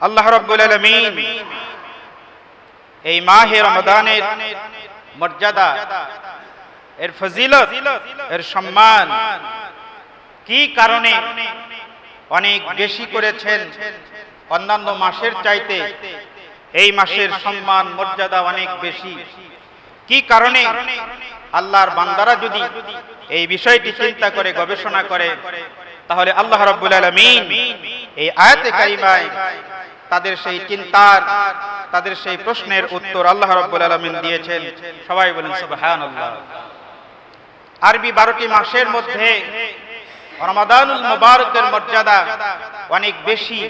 আল্লাহ রাব্বুল আলামিন এই মাহে রমদানের মর্যাদা, এর ফজিলত, এর সম্মান কি কারণে অনেক বেশি করেছেন? অন্যান্য মাসের চাইতে এই মাসের সম্মান, মর্যাদা অনেক বেশি। কি কারণে? আল্লাহর বান্দারা যদি এই বিষয়টি চিন্তা করে, গবেষণা করে, তাহলে আল্লাহ রাব্বুল আলামিন এই আয়াতে কারিমায় তাদের সেই চিন্তার, তাদের সেই প্রশ্নের উত্তর আল্লাহ রাব্বুল আলামিন দিয়েছেন। সবাই বলেন, সুবহানাল্লাহ। আরবি বারোটি মাসের মধ্যে রমাদানুল মুবারকের মর্যাদা অনেক বেশি।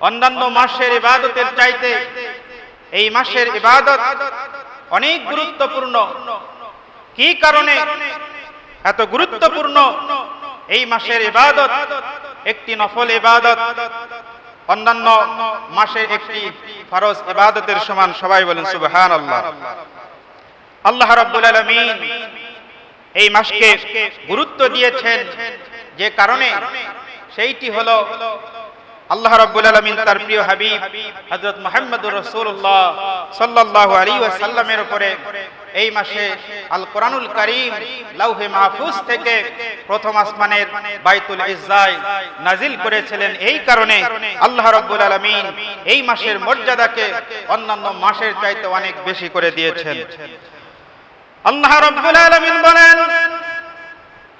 অন্যান্য মাসের ইবাদতের চাইতে এই মাসের ইবাদত অনেক গুরুত্বপূর্ণ। কি কারণে? এত গুরুত্বপূর্ণ? এই মাসের ইবাদত একটি নফল ইবাদত। অন্যান্য মাসে একটি ফরজ ইবাদতের সমান সবাই বলেন সুবহানাল্লাহ। আল্লাহ রাব্বুল আলামিন এই মাসকে গুরুত্ব দিয়েছেন যে কারণে সেইটি হলো আল্লাহ রাব্বুল আলামিন তার প্রিয় হাবিব, হযরত মুহাম্মদুর রাসূলুল্লাহ সাল্লাল্লাহু আলাইহি ওয়াসাল্লামের উপরে এই মাসে আল কোরআনুল কারীম লাউহে মাহফুজ থেকে প্রথম আসমানের বাইতুল ইজ্জাই নাজিল করেছিলেন। এই কারণে আল্লাহ রাব্বুল আলামিন এই মাসের মর্যাদাকে অন্যান্য মাসের চাইতে অনেক বেশি করে দিয়েছেন। আল্লাহ রাব্বুল আলামিন বলেন,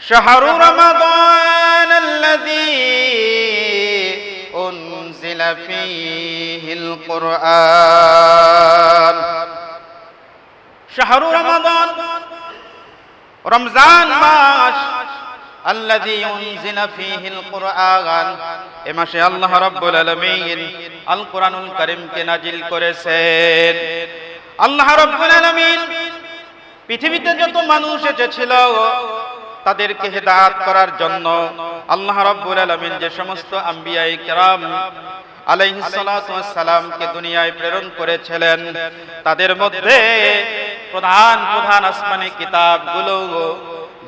শাহরু রমাদান আল্লাযী أنزل فيه القرآن শাহরু রমাদান রমজান মাস الذي أنزل فيه القرآن এ মাসে আল্লাহ রাব্বুল আলামিন আল কোরআনুল কারীমকে নাজিল করেছেন আল্লাহ রাব্বুল আলামিন পৃথিবীতে যত মানুষ এসেছিল তাদেরকে হেদায়াত করার জন্য আল্লাহ রাব্বুল আলামিন যে সমস্ত আম্বিয়াই কেরাম আলাইহিস সালাতু দুনিয়ায় প্রেরণ করেছিলেন। তাদের মধ্যে প্রধান প্রধান আসমানি কিতাবগুলো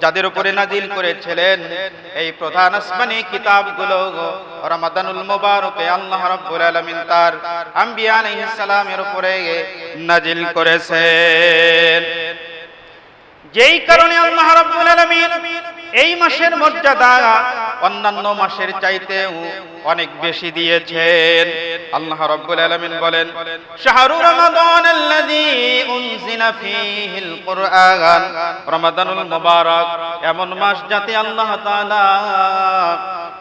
যাদের উপরে নাজিল করেছিলেন, এই প্রধান আসমানি কিতাবগুলো রমাদানুল মুবারকে আল্লাহ রাব্বুল আলামিন তার আম্বিয়া আলাইহিস সালামের উপরে নাজিল করেছেন। যেই কারণে আল্লাহ রাব্বুল আলামিন এই মাসের মর্যাদা অন্যান্য মাসের চাইতেও অনেক বেশি দিয়েছেন। আল্লাহ রাব্বুল আলামিন বলেন, শাহরু রমাদান আল্লাযী উনজিলা ফীহিল কুরআন। রমাদানুল মুবারক এমন মাস যাতে আল্লাহ তাআলা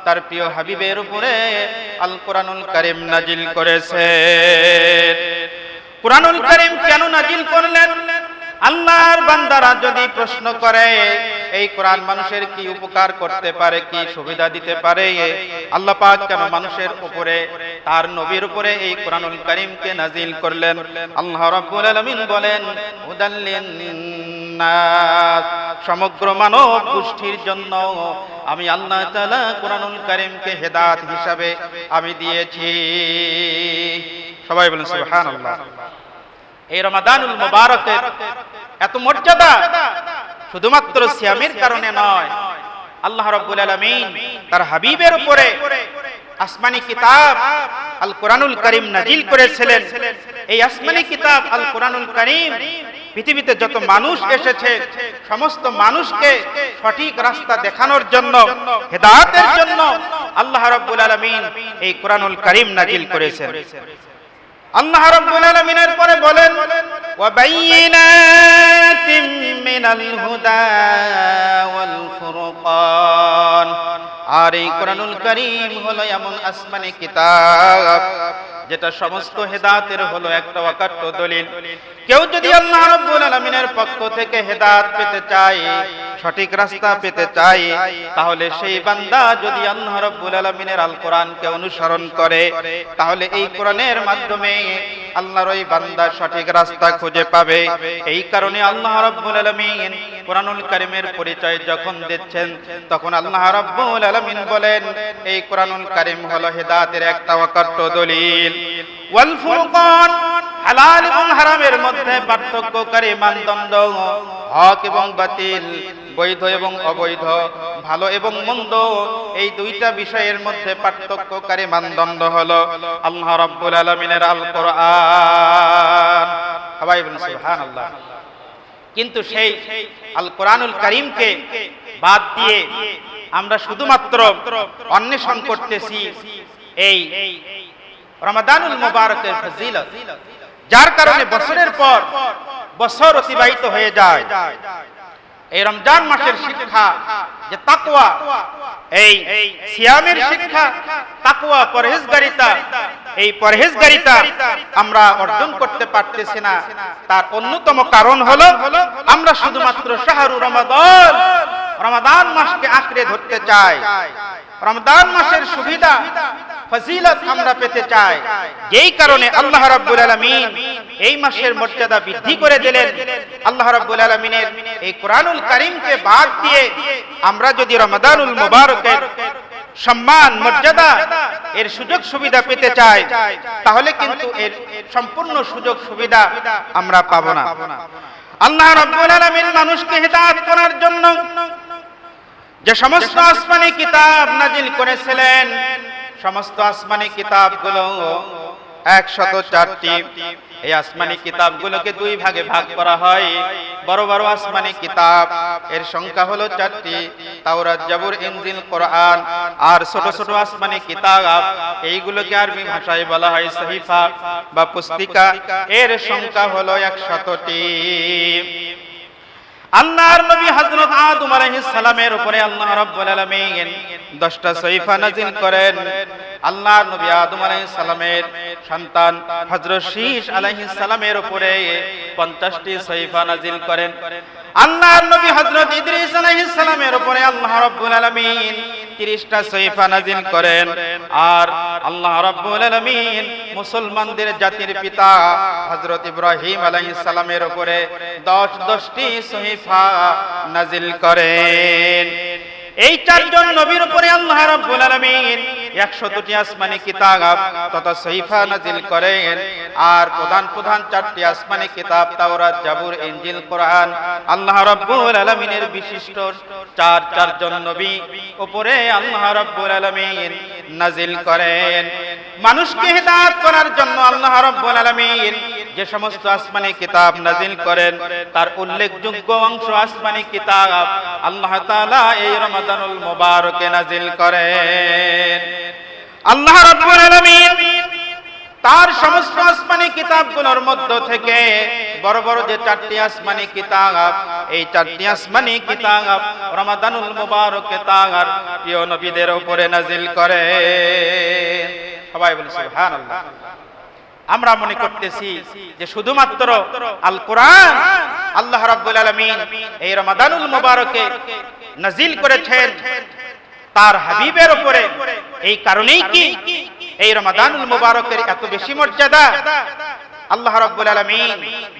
তার প্রিয় হাবিবের উপরে আল কোরআনুল কারীম নাজিল করেছেন। কোরআনুল কারীম কেন নাজিল করলেন? আল্লাহর বান্দারা যদি প্রশ্ন করে, এই কোরআন মানুষের কি উপকার করতে পারে, কি সুবিধা দিতে পারে? আল্লাহ পাক কেন মানুষের উপরে, তার নবীর উপরে এই কোরআনুল করিমকে নাজিল করলেন? আল্লাহ রাব্বুল আলামিন বলেন হুদাল্লিন সমগ্র মানব গোষ্ঠীর জন্য আমি আল্লাহ তাআলা কোরআনুল কারীমকে হেদায়েত হিসাবে আমি দিয়েছি। সবাই বলেন, সুবহানাল্লাহ। এই রমাদানুল মুবারকের এত মর্যাদা শুধুমাত্র সিয়ামের কারণে নয়, আল্লাহ রাব্বুল আলামিন তার হাবিবের উপরে আসমানি কিতাব আল কোরআনুল করিম নাজিল করেছিলেন। এই আসমানি কিতাব আল কোরআনুল করিম পৃথিবীতে যত মানুষ এসেছে, সমস্ত মানুষকে সঠিক রাস্তা দেখানোর জন্য, হেদায়েতের জন্য আল্লাহ রাব্বুল আলামিন এই কোরআনুল করিম নাজিল করেছেন। আল্লাহ রাব্বুল আলামিনের পরে বলেন, ওয়া বাইয়িনাতিম মিনাল হুদা ওয়াল ফুরকান। আর এই কোরআনুল কারীম হলো এমন আসমানি কিতাব যেটা সমস্ত হেদায়েতের হলো একটা অকাট্য দলিল। কেউ যদি আল্লাহ রাব্বুল আলামিনের পক্ষ থেকে হেদায়েত পেতে চায় সঠিক রাস্তা পেতে চায় তাহলে সেই বান্দা যদি আল্লাহ রাব্বুল আলামিনের আল কোরআনকে অনুসরণ করে তাহলে এই কোরআনের মাধ্যমে আল্লাহর ওই বান্দা সঠিক রাস্তা খুঁজে পাবে। এই কারণে আল্লাহ রাব্বুল আলামিন কোরআনুল কারীমের পরিচয় যখন দিচ্ছেন তখন আল্লাহ রাব্বুল আলামিন বলেন এই কোরআনুল কারীম হলো হেদায়েতের একটা অকাট্য দলিল। ওয়াল ফুরকান হালাল এবং হারামের মধ্যে পার্থক্যকারী মানদণ্ড, হক এবং বাতিল, বৈধ এবং অবৈধ, ভালো এবং মন্দ, এই দুইটা বিষয়ের মধ্যে পার্থক্যকারী মানদণ্ড হলো আল্লাহ রাব্বুল আলামিনের আল কোরআন সবাই সুবহানাল্লাহ। কিন্তু সেই আল কোরআনুল করিমকে বাদ দিয়ে আমরা শুধুমাত্র অন্বেষণ করতেছি এই রমাদানুল মুবারকের ফজিলত, যার কারণে বছরের পর বছর অতিবাহিত হয়ে যায়। এই রমজান মাসের শিক্ষা যে তাকওয়া, এই সিয়ামের শিক্ষা, তাকওয়া, পরহেজগারিতা, এই পরহেজগারিতা আমরা অর্জন করতে পারতেছি না। তার অন্যতম কারণ হলো আমরা শুধুমাত্র শাহরু রমাদান রমাদান মাসকে আঁকড়ে ধরতে চাই। রমজান মাসের সুবিধা, ফজিলত আমরা পেতে চাই। যেই কারণে আল্লাহ রাব্বুল আলামিন এই মাসের মর্যাদা বৃদ্ধি করে দিলেন। আল্লাহ রাব্বুল আলামিনের এই কোরআনুল কারীমকে বাদ দিয়ে আমরা যদি রমাদানুল মুবারকের সম্মান, মর্যাদা এর সুযোগ সুবিধা পেতে চাই, তাহলে কিন্তু এর সম্পূর্ণ সুযোগ সুবিধা আমরা পাবো না। আল্লাহ রাব্বুল আলামিন মানুষকে হেদায়েত করার জন্য যে সমস্ত আসমানি কিতাব নাজিল করেছিলেন, সমস্ত আসমানি কিতাবগুলো একশত চারটি। এই আসমানি কিতাবগুলোকে দুই ভাগে ভাগ করা হয়। বড় বড় আসমানি কিতাব, এর সংখ্যা হলো চারটি। তাওরাত, জাবুর, ইনজিল, কোরআন আর ছোট ছোট আসমানি কিতাব। এইগুলোকে আরবি ভাষায় বলা হয় সহিফা বা পুস্তিকা। এর সংখ্যা হলো একশতটি। আল্লাহর নবী হযরত আদম আলাইহিস সালামের উপরে আল্লাহ রাব্বুল আলামিন 10টা সহিফা নাযিল করেন। আল্লাহর নবী আদম আলাইহিস সালামের সন্তান হযরত শীশ আলাইহিস সালামের উপরে 50টি সহিফা নাযিল করেন। আল্লাহর নবী হযরত ইদ্রিস আলাইহিস সালামের উপরে আল্লাহ রাব্বুল আলামিন 30টা সৈফা নাজিল করেন। আর আল্লাহ রব্বুল আলমিন মুসলমানদের জাতির পিতা হজরত ইব্রাহিম আলাইহিস সালামের উপরে দশ দশটি সহিফা নাজিল করেন। এই চারজন নবীর উপরে আল্লাহ রাব্বুল আলামিন 100টি আসমানি কিতাব তথা সহিফা নাজিল করেন। আর প্রধান প্রধান চারটি আসমানি কিতাব, তাওরাত, জাবুর, ইনজিল, কোরআন। আল্লাহ রাব্বুল আলামিনের বিশিষ্ট চার, চারজন নবী উপরে আল্লাহ রাব্বুল আলামিন নাজিল করেন। মানুষকে হেদায়েত করার জন্য আল্লাহ রাব্বুল আলামিন যে সমস্ত আসমানি কিতাব নাজিল করেন, তার উল্লেখযোগ্য অংশ আসমানি কিতাব আল্লাহ তাআলা এই রমাদানুল মুবারকে নাজিল করেন। আল্লাহ রাব্বুল আলামিন তার সমস্ত আসমানি কিতাবগুলোর মধ্য থেকে বড় বড় যে চারটি আসমানি কিতাব, এই চারটি আসমানি কিতাব রমাদানুল মুবারকে তার প্রিয় নবীদের উপরে নাজিল করে সবাই বলে, সুবহানাল্লাহ। আমরা মনে করতেছি যে শুধুমাত্র আল কোরআন আল্লাহ রাব্বুল আলামিন এই রমাদানুল মুবারকে নাজিল করেছেন, তার হাবিবের উপরে। এই কারণেই কি এই রমাদানুল মুবারকের এত বেশি মর্যাদা? আল্লাহ রাব্বুল আলামিন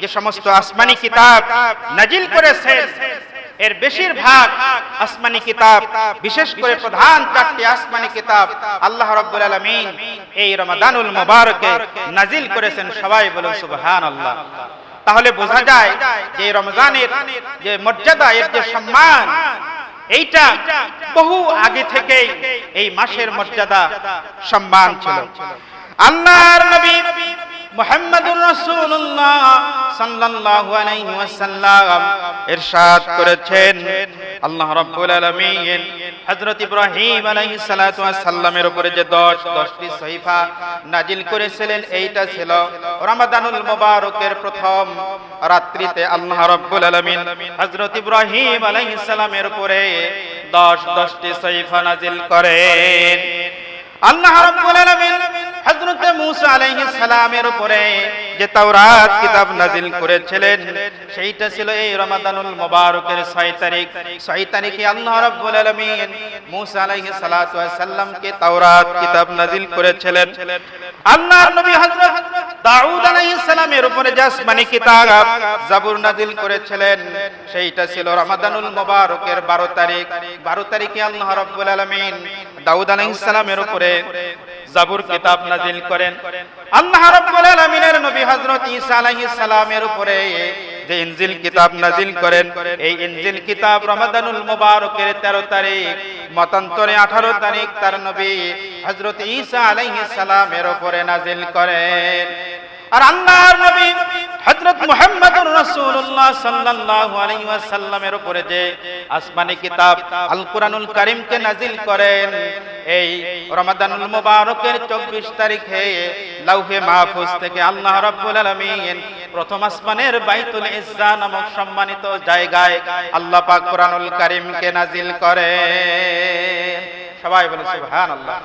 যে সমস্ত আসমানি কিতাব নাজিল করেছেন এর বেশিরভাগ আসমানি কিতাব, বিশেষ করে প্রধান চারটি আসমানি কিতাব আল্লাহ রাব্বুল আলামিন এই রমাদানুল মুবারকে নাজিল করেছেন সবাই বলুন সুবহানাল্লাহ। তাহলে বোঝা যায় যে রমজানের যে মর্যাদা এর যে সম্মান, এইটা বহু আগে থেকেই এই মাসের মর্যাদা, সম্মান ছিল। আল্লাহর নবী মুহাম্মদুর রাসূলুল্লাহ সাল্লাল্লাহু আলাইহি ওয়াসাল্লাম ইরশাদ করেছেন। আল্লাহ রাব্বুল আলামিন হযরত ইব্রাহিম আলাইহিস সালাতু ওয়াস সালামের উপরে যে 10 10টি সহিফা নাজিল করেছিলেন, এইটা ছিল রমাদানুল মুবারকের প্রথম রাত্রিতে আল্লাহ রাব্বুল আলামিন হযরত ইব্রাহিম আলাইহিস সালামের উপরে 10 10টি সহিফা নাজিল করেন। আল্লাহ রাব্বুল আলামিন হযরত মূসা আলাইহিস সালামের উপরে যে তাওরাত কিতাব নাজিল করেছিলেন, সেইটা ছিল এই রমাদানুল মুবারকের 6 তারিখ। 6 তারিখে আল্লাহ রাব্বুল আলামিন মূসা আলাইহিস সালাতু ওয়াস সালামকে তাওরাত কিতাব নাজিল করেছিলেন। আল্লাহর নবী হযরত দাউদ আলাইহিস সালামের উপরে যে আসমানি কিতাব জাবুর নাজিল করেছিলেন, সেইটা ছিল রমাদানুল মুবারকের 12 তারিখ। 12 তারিখে আল্লাহ রাব্বুল আলামিন দাউদ আলাইহিস সালামের উপরে জাবুর কিতাব নাজিল করেন। আল্লাহ রাব্বুল আলামিনের নবী হযরত ঈসা আলাইহিস সালামের উপরে যে ইনজিল কিতাব নাজিল করেন, এই ইনজিল কিতাব রমাদানুল মুবারকের 13 তারিখ, মতান্তরে 18 তারিখ তার নবী হযরত ঈসা আলাইহিস সালামের উপরে নাজিল করেন। আর আল্লাহর নবী হযরত মুহাম্মদুর রাসূলুল্লাহ সাল্লাল্লাহু আলাইহি ওয়াসাল্লামের উপরে যে আসমানি কিতাব আল কোরআনুল কারীমকে নাজিল করেন এই রমাদানুল মুবারকের 24 তারিখে লাউহে মাহফুজ থেকে আল্লাহ রাব্বুল আলামিন প্রথম আসমানের বাইতুল ইজ্জা নামক সম্মানিত জায়গায় আল্লাহ পাক কোরআনুল কারীমকে নাজিল করেন। সবাই বলে সুবহানাল্লাহ।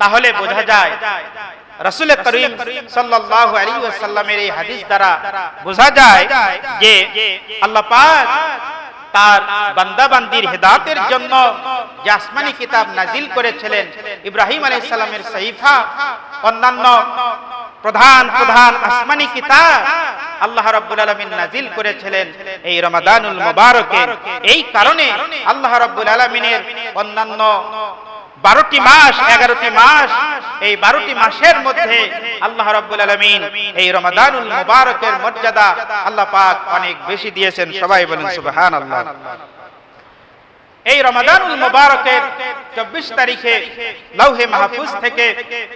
তাহলে বোঝা যায়, রাসূল করিম সাল্লাল্লাহু আলাইহি ওয়াসাল্লামের এই হাদিস দ্বারা বোঝা যায় যে আল্লাহ পাক তার বান্দা বান্দির হেদায়েতের জন্য যে আসমানি কিতাব নাজিল করেছিলেন ইব্রাহিম আলাইহিস সালামের সহিফা অন্যান্য প্রধান প্রধান আসমানি কিতাব আল্লাহ রাব্বুল আলামিন নাজিল করেছিলেন এই রমাদানুল মুবারকে। এই কারণে আল্লাহ রাব্বুল আলামিনের অন্যান্য বারোটি মাস, এগারোটি মাস, এই বারোটি মাসের মধ্যে আল্লাহ রাব্বুল আলামিন এই রমাদানুল মুবারকের মর্যাদা আল্লাহ পাক অনেক বেশি দিয়েছেন। সবাই বলেন সুবহানাল্লাহ। এই রমাদানুল মুবারকের 24 তারিখে লৌহে মাহফুজ থেকে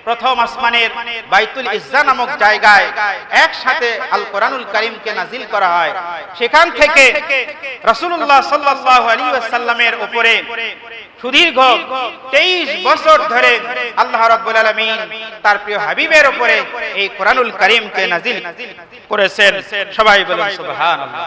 প্রথম আসমানের বাইতুল ইজ্জা নামক জায়গায় একসাথে আল কোরআনুল কারীমকে নাজিল করা হয়। সেখান থেকে রসুল্লাহ সাল্লাল্লাহু আলাইহি ওয়াসাল্লামের উপরে সুদীর্ঘ 23 বছর ধরে আল্লাহ রাব্বুল আলামিন তার প্রিয় হাবিবের উপরে এই কোরআনুল কারীমকে নাজিল করেছেন। সবাই বলুন সুবহানাল্লাহ।